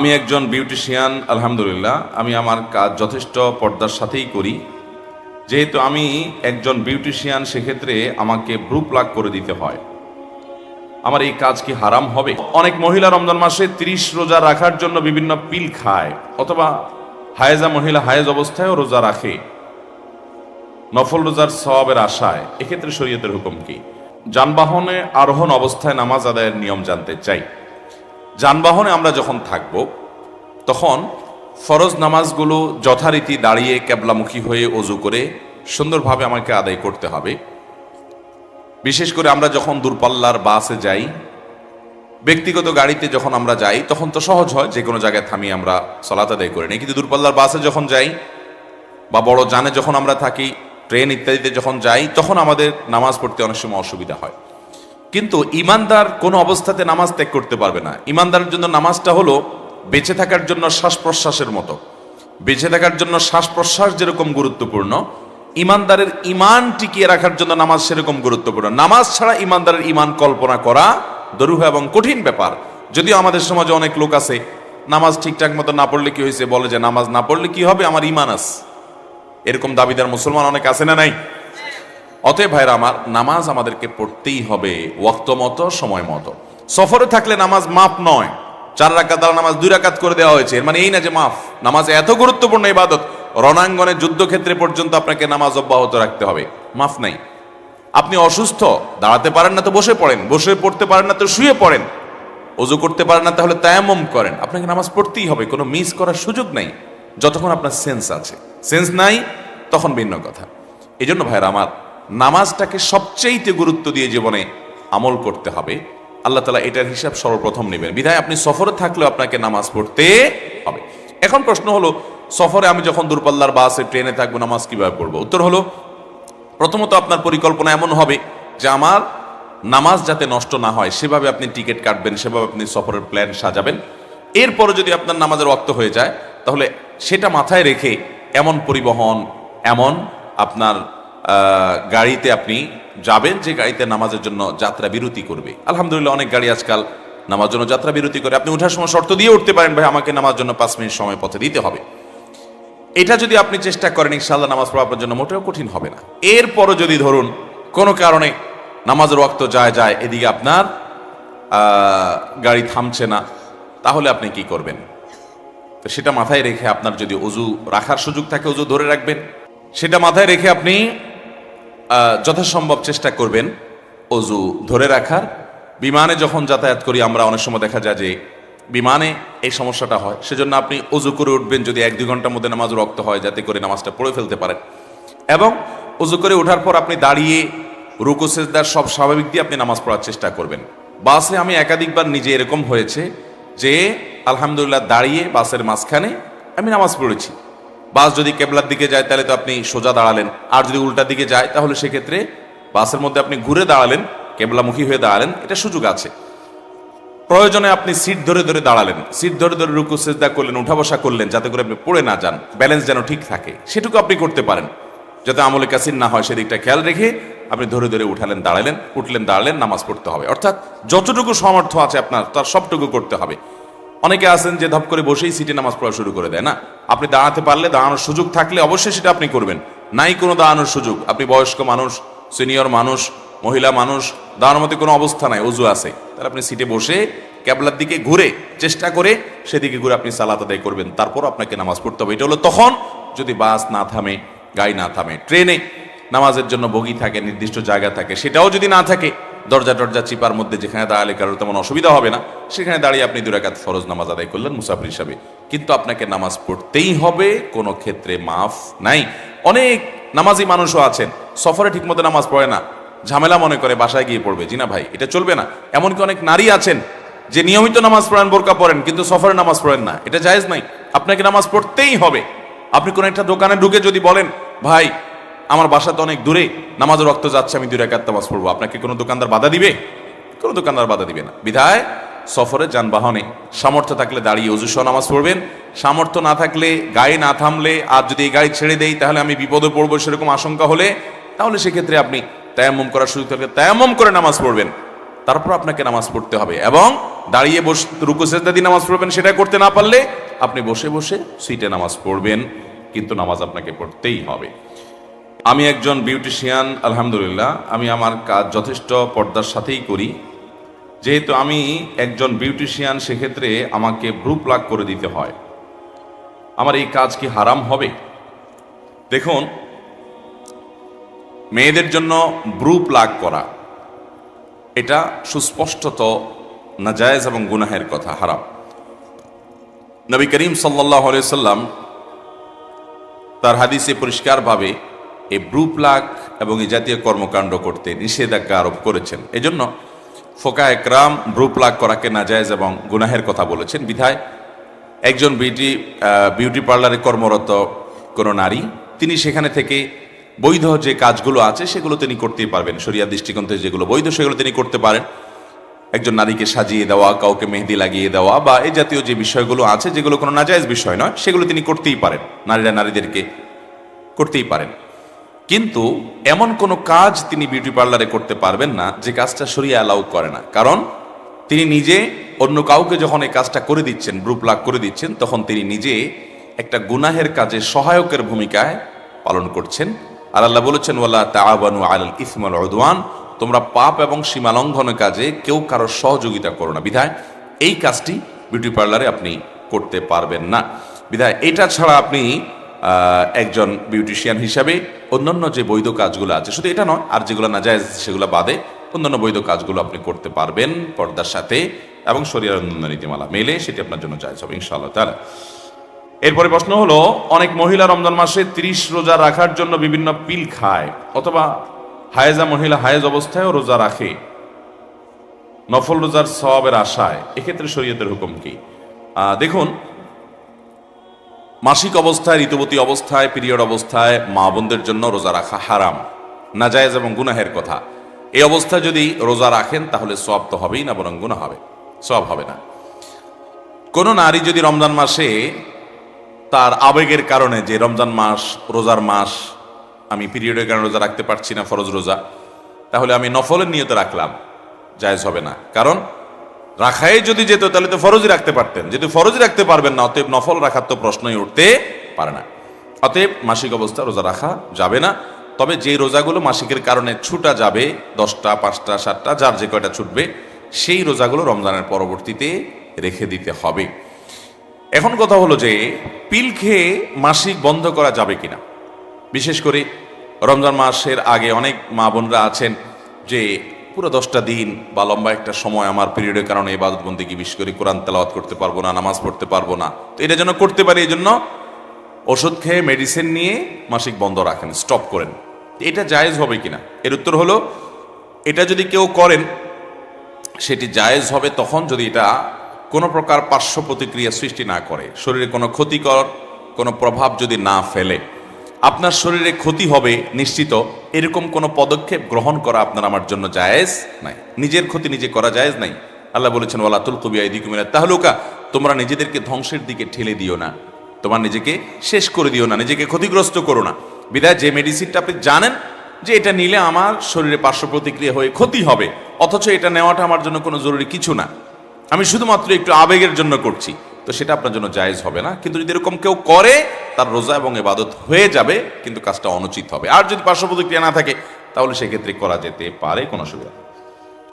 আমি একজন বিউটিশিয়ান, আলহামদুলিল্লাহ। আমি আমার কাজ যথেষ্ট পর্দার সাথেই করি। যেহেতু আমি একজন বিউটিশিয়ান, সেক্ষেত্রে আমাকে ব্রু প্লাগ করে দিতে হয়। আমার এই কাজ কি হারাম হবে? অনেক মহিলা রমজান মাসে তিরিশ রোজা রাখার জন্য বিভিন্ন পিল খায়, অথবা হায়েজা মহিলা হায়েজ অবস্থায়ও রোজা রাখে। নফল রোজার সওয়াবের আশায়। এক্ষেত্রে শরীয়তের হুকুম কি? যানবাহনে আরোহণ অবস্থায় নামাজ আদায়ের নিয়ম জানতে চাই। যানবাহনে আমরা যখন থাকব, তখন ফরজ নামাজগুলো যথারীতি দাঁড়িয়ে ক্যাবলামুখী হয়ে অজু করে সুন্দরভাবে আমাকে আদায় করতে হবে। বিশেষ করে আমরা যখন দূরপাল্লার বাসে যাই, ব্যক্তিগত গাড়িতে যখন আমরা যাই, তখন তো সহজ হয়, যে কোনো জায়গায় থামিয়ে আমরা সলাত আদায় করে নিই। কিন্তু দূরপাল্লার বাসে যখন যাই বা বড় যানে যখন আমরা থাকি, ট্রেন ইত্যাদিতে যখন যাই, তখন আমাদের নামাজ পড়তে অনেক সময় অসুবিধা হয়। কিন্তু ইমানদার কোনো অবস্থাতে নামাজ ত্যাগ করতে পারবে না। ইমানদারের জন্য নামাজটা হলো বেঁচে থাকার জন্য শ্বাস প্রশ্বাসের মতো। বেঁচে থাকার জন্য শ্বাস প্রশ্বাস যেরকম গুরুত্বপূর্ণ, ইমানদারের ইমান টিকিয়ে রাখার জন্য নামাজ সেরকম গুরুত্বপূর্ণ। নামাজ ছাড়া ইমানদারের ইমান কল্পনা করা দরুহ এবং কঠিন ব্যাপার। যদিও আমাদের সমাজে অনেক লোক আছে, নামাজ ঠিকঠাক মতো না পড়লে কি হয়েছে? বলে যে নামাজ না পড়লে কি হবে? আমার ইমান আছে। এরকম দাবিদার মুসলমান অনেক আছে না নাই? অতএব ভাইরা আমার নামাজ আমাদেরকে পড়তেই হবে ওয়াক্ত মতো, সময় মতো। সফরে থাকলে নামাজ মাপ নয়। চার রাকাত দ্বারা নামাজ দুই রাকাত করে দেওয়া হয়েছে। মানে এই না যে মাফ। নামাজ এত গুরুত্বপূর্ণ ইবাদত, রণাঙ্গনে যুদ্ধক্ষেত্রে পর্যন্ত আপনাকে নামাজ অব্যাহত রাখতে হবে। মাফ নাই। আপনি অসুস্থ, দাঁড়াতে পারেন না তো বসে পড়েন। বসে পড়তে পারেন না তো শুয়ে পড়েন। অজু করতে পারেন না তাহলে তায়াম্মম করেন। আপনাকে নামাজ পড়তেই হবে, কোনো মিস করার সুযোগ নাই। যতক্ষণ আপনার সেন্স আছে। সেন্স নাই, তখন ভিন্ন কথা। এই জন্য ভাইরা আমার নামাজটাকে সবচেয়েতে গুরুত্ব দিয়ে জীবনে আমল করতে হবে। আল্লাহ তালা এটার হিসাব সর্বপ্রথম নেবেন। বিধায় আপনি সফরে থাকলেও আপনাকে নামাজ পড়তে হবে। এখন প্রশ্ন হলো, সফরে আমি যখন দূরপাল্লার বাসে, ট্রেনে থাকব, নামাজ কীভাবে পড়ব? উত্তর হলো, প্রথমত আপনার পরিকল্পনা এমন হবে যে আমার নামাজ যাতে নষ্ট না হয়, সেভাবে আপনি টিকিট কাটবেন, সেভাবে আপনি সফরের প্ল্যান সাজাবেন। এরপরে যদি আপনার নামাজের রক্ত হয়ে যায়, তাহলে সেটা মাথায় রেখে এমন পরিবহন, এমন আপনার গাড়িতে আপনি যাবেন, যে গাড়িতে নামাজের জন্য যাত্রা বিরতি করবে। আলহামদুলিল্লাহ, অনেক গাড়ি আজকাল নামার জন্য যাত্রা বিরতি করে। আপনি ওঠার সময় শর্ত দিয়ে উঠতে পারেন, ভাই, আমাকে নামার জন্য পাঁচ মিনিট সময় পথে দিতে হবে। এটা যদি আপনি চেষ্টা করেন ইনশাল্লাহ নামাজ পড়া আপনার জন্য মোটেও কঠিন হবে না। এরপরও যদি ধরুন কোনো কারণে নামাজের ওয়াক্ত যায় যায়, এদিকে আপনার গাড়ি থামছে না, তাহলে আপনি কি করবেন? তো সেটা মাথায় রেখে আপনার যদি অজু রাখার সুযোগ থাকে, অজু ধরে রাখবেন। সেটা মাথায় রেখে আপনি যথাসম্ভব চেষ্টা করবেন অজু ধরে রাখার। বিমানে যখন যাতায়াত করি, আমরা অনেক সময় দেখা যায় যে বিমানে এই সমস্যাটা হয়। সেজন্য আপনি অজু করে উঠবেন যদি এক দুই ঘণ্টার মধ্যে নামাজ রক্ত হয়, যাতে করে নামাজটা পড়ে ফেলতে পারেন। এবং অজু করে ওঠার পর আপনি দাঁড়িয়ে রুকু সেজদার সব স্বাভাবিক দিয়ে আপনি নামাজ পড়ার চেষ্টা করবেন। বাসে আমি একাধিকবার নিজে এরকম হয়েছে যে, আলহামদুলিল্লাহ দাঁড়িয়ে বাসের মাঝখানে আমি নামাজ পড়েছি। বাস যদি কেবলার দিকে যায়, তাহলে তো আপনি সোজা দাঁড়ালেন। আর যদি উল্টার দিকে যায়, তাহলে সেক্ষেত্রে বাসের মধ্যে আপনি ঘুরে দাঁড়ালেন, কেবলামুখী হয়ে দাঁড়ালেন, এটা সুযোগ আছে। প্রয়োজনে আপনি সিট ধরে ধরে দাঁড়ালেন, সিট ধরে ধরে রুকু, সেজদা করলেন উঠা বসা করলেন, যাতে করে আপনি পড়ে না যান, ব্যালেন্স যেন ঠিক থাকে, সেটুকু আপনি করতে পারেন। যাতে আমলে কাসির না হয়, সেদিকটা খেয়াল রেখে আপনি ধরে ধরে উঠালেন, দাঁড়ালেন, উঠলেন, দাঁড়ালেন, নামাজ পড়তে হবে। অর্থাৎ যতটুকু সামর্থ্য আছে আপনার, তার সবটুকু করতে হবে। অনেকে আছেন যে ধপ করে বসেই সিটে নামাজ পড়া শুরু করে দেয়, না? আপনি দাঁড়াতে পারলে, দাঁড়ানোর সুযোগ থাকলে অবশ্যই সেটা আপনি করবেন। নাই কোনো দাঁড়ানোর সুযোগ। আপনি বয়স্ক মানুষ, সিনিয়র মানুষ, মহিলা মানুষ, দাঁড়ানোর মধ্যে কোনো অবস্থা নাই, অজু আছে। তাহলে আপনি সিটে বসে ক্যাবলার দিকে ঘুরে চেষ্টা করে সেদিকে ঘুরে আপনি সালাত আদায় করবেন। তারপর আপনাকে নামাজ পড়তে হবে। এটা হলো তখন যদি বাস না থামে, গাড়ি না থামে, ট্রেনে নামাজের জন্য বগি থাকে, নির্দিষ্ট জায়গা থাকে, সেটাও যদি না থাকে দরজা টরজা চিপার মধ্যে যেখানে দাঁড়ালে কারোর তেমন অসুবিধা হবে না, সেখানে দাঁড়িয়ে আপনি দুরাকাত ফরজ নামাজ আদায় করলেন মুসাফির হিসাবে। কিন্তু আপনাকে নামাজ পড়তেই হবে, কোনো ক্ষেত্রে মাফ নাই। অনেক নামাজি মানুষও আছেন, সফরে ঠিকমতো নামাজ পড়ে না, ঝামেলা মনে করে বাসায় গিয়ে পড়বে। জি না ভাই, এটা চলবে না। এমনকি অনেক নারী আছেন, যে নিয়মিত নামাজ পড়েন, বোরকা পড়েন, কিন্তু সফরে নামাজ পড়েন না। এটা জায়েজ নাই। আপনাকে নামাজ পড়তেই হবে। আপনি কোনো একটা দোকানে ঢুকে যদি বলেন, ভাই আমার বাসা তো অনেক দূরে নামাজ রক্ত যাচ্ছে, আমি দুই রেখাত নামাজ পড়ব। আপনাকে কোনো দোকানদার বাধা দিবে? কোনো দোকানদার বাধা দিবে না। বিধায় সফরে যানবাহনে সামর্থ্য থাকলে দাঁড়িয়ে অজুসহ নামাজ পড়বেন। সামর্থ্য না থাকলে গাড়ি না থামলে আর যদি এই গাড়ি ছেড়ে দেই, তাহলে আমি বিপদে পড়ব সেরকম আশঙ্কা হলে, তাহলে সেক্ষেত্রে আপনি তায়াম্মম করার সুযোগ থাকলে তায়াম্মম করে নামাজ পড়বেন। তারপর আপনাকে নামাজ পড়তে হবে এবং দাঁড়িয়ে বস, রুকু দিয়ে নামাজ পড়বেন। সেটা করতে না পারলে আপনি বসে বসে সিটে নামাজ পড়বেন, কিন্তু নামাজ আপনাকে পড়তেই হবে। আমি একজন বিউটিশিয়ান, আলহামদুলিল্লাহ। আমি আমার কাজ যথেষ্ট পর্দার সাথেই করি। যেহেতু আমি একজন বিউটিশিয়ান, সেক্ষেত্রে আমাকে ব্রু প্লাগ করে দিতে হয়। আমার এই কাজ কি হারাম হবে? দেখুন, মেয়েদের জন্য ব্রু প্লাগ করা, এটা সুস্পষ্টত নাজায়েজ এবং গুনাহের কথা, হারাম। নবী করিম সাল্লাহ সাল্লাম তার হাদিসে পরিষ্কারভাবে এই ব্রু প্লাগ এবং এই জাতীয় কর্মকাণ্ড করতে নিষেধাজ্ঞা আরোপ করেছেন। এজন্য ফোকা একরাম ব্রু প্লাগ করাকে নাজায়েজ এবং গুনাহের কথা বলেছেন। বিধায় একজন বিউটি বিউটি পার্লারে কর্মরত কোনো নারী, তিনি সেখানে থেকে বৈধ যে কাজগুলো আছে, সেগুলো তিনি করতেই পারবেন। শরিয়া দৃষ্টিকোণ থেকে যেগুলো বৈধ, সেগুলো তিনি করতে পারেন। একজন নারীকে সাজিয়ে দেওয়া, কাউকে মেহেদি লাগিয়ে দেওয়া বা এই জাতীয় যে বিষয়গুলো আছে, যেগুলো কোনো নাজায়েজ বিষয় নয়, সেগুলো তিনি করতেই পারেন। নারীরা নারীদেরকে করতেই পারেন। কিন্তু এমন কোনো কাজ তিনি বিউটি পার্লারে করতে পারবেন না যে কাজটা সরিয়ে অ্যালাউ করে না। কারণ তিনি নিজে অন্য কাউকে যখন এই কাজটা করে দিচ্ছেন গ্রুপ লাগ করে দিচ্ছেন, তখন তিনি নিজে একটা গুনাহের কাজে সহায়কের ভূমিকায় পালন করছেন। আর আল্লাহ বলেছেন ওয়াল্লাহ তাআবানু আলাল ইসমাল উদওয়ান। তোমরা পাপ এবং সীমালঙ্ঘনের কাজে কেউ কারোর সহযোগিতা করো না। বিধায় এই কাজটি বিউটি পার্লারে আপনি করতে পারবেন না। বিধায় এটা ছাড়া আপনি একজন বিউটিশিয়ান হিসাবে অন্যান্য যে বৈধ কাজগুলো আছে, শুধু এটা নয়, আর যেগুলো না যায়, সেগুলো বাদে অন্যান্য বৈধ কাজগুলো আপনি করতে পারবেন পর্দার সাথে এবং শরীরের অন্যান্য নীতিমালা মেলে, সেটি আপনার জন্য চাইছে হবে, ইনশাআল্লাহ তাহলে এরপরে প্রশ্ন হলো, অনেক মহিলা রমজান মাসে ত্রিশ রোজা রাখার জন্য বিভিন্ন পিল খায়, অথবা হায়েজা মহিলা হায়েজ অবস্থায়ও রোজা রাখে। নফল রোজার সবের আশায়, এক্ষেত্রে শরীয়তের হুকুম কি? দেখুন মাসিক অবস্থায়, ঋতুবতী অবস্থায়, পিরিয়ড অবস্থায় মা বোনদের জন্য রোজা রাখা হারাম। নাজায়েজ এবং গুনাহের কথা। এই অবস্থায় যদি রোজা রাখেন, তাহলে সব তো হবেই না, বরং গুনাহ হবে। সব হবে না। কোনো নারী যদি রমজান মাসে তার আবেগের কারণে যে রমজান মাস, রোজার মাস, আমি পিরিয়ডের কারণে রোজা রাখতে পারছি না, ফরজ রোজা, তাহলে আমি নফলের নিয়তে রাখলাম, জায়জ হবে না। কারণ রাখাই যদি যেত, তাহলে তো ফরজই রাখতে পারতেন। যেহেতু ফরজই রাখতে পারবেন না, অতএব নফল রাখার তো প্রশ্নই উঠতে পারে না। অতএব মাসিক অবস্থা রোজা রাখা যাবে না। তবে যে রোজাগুলো মাসিকের কারণে ছুটা যাবে, দশটা, পাঁচটা, সাতটা, যার যে কয়টা ছুটবে, সেই রোজাগুলো রমজানের পরবর্তীতে রেখে দিতে হবে। এখন কথা হলো যে, পিল খেয়ে মাসিক বন্ধ করা যাবে কিনা? বিশেষ করে রমজান মাসের আগে অনেক মা বোনরা আছেন যে পুরো দশটা দিন বা লম্বা একটা সময় আমার পিরিয়ডের কারণে ইবাদত বন্দিকে বিশেষ করে কোরআন তেলাওয়াত করতে পারব না, নামাজ পড়তে পারব না। তো এটা যেন করতে পারি এই জন্য ওষুধ খেয়ে মেডিসিন নিয়ে মাসিক বন্ধ রাখেন স্টপ করেন। এটা জায়েজ হবে কিনা? এর উত্তর হলো, এটা যদি কেউ করেন, সেটি জায়েজ হবে তখন যদি এটা কোনো প্রকার পার্শ্ব প্রতিক্রিয়া সৃষ্টি না করে। শরীরে কোনো ক্ষতিকর কোনো প্রভাব যদি না ফেলে। আপনার শরীরে ক্ষতি হবে নিশ্চিত। এরকম কোনো পদক্ষেপ গ্রহণ করা আপনার আমার জন্য জায়েজ নাই। নিজের ক্ষতি নিজে করা জায়েজ নাই। আল্লাহ বলেছেন, ওয়ালা তুল কবিয়া দিকুমিনা তাহলুকা। তোমরা নিজেদেরকে ধ্বংসের দিকে ঠেলে দিও না। তোমার নিজেকে শেষ করে দিও না, নিজেকে ক্ষতিগ্রস্ত করো না। বিদায়, যে মেডিসিনটা আপনি জানেন, যে এটা নিলে আমার শরীরে পার্শ্ব প্রতিক্রিয়া হয়ে ক্ষতি হবে, অথচ এটা নেওয়াটা আমার জন্য কোনো জরুরি কিছু না। আমি শুধুমাত্র একটু আবেগের জন্য করছি। তো সেটা আপনার জন্য জায়েজ হবে না কিন্তু যদি এরকম কেউ করে, তার রোজা এবং এবাদত হয়ে যাবে, কিন্তু কাজটা অনুচিত হবে আর যদি পার্শ্ব প্রতিক্রিয়া না থাকে, তাহলে সেক্ষেত্রে করা যেতে পারে, কোনো অসুবিধা।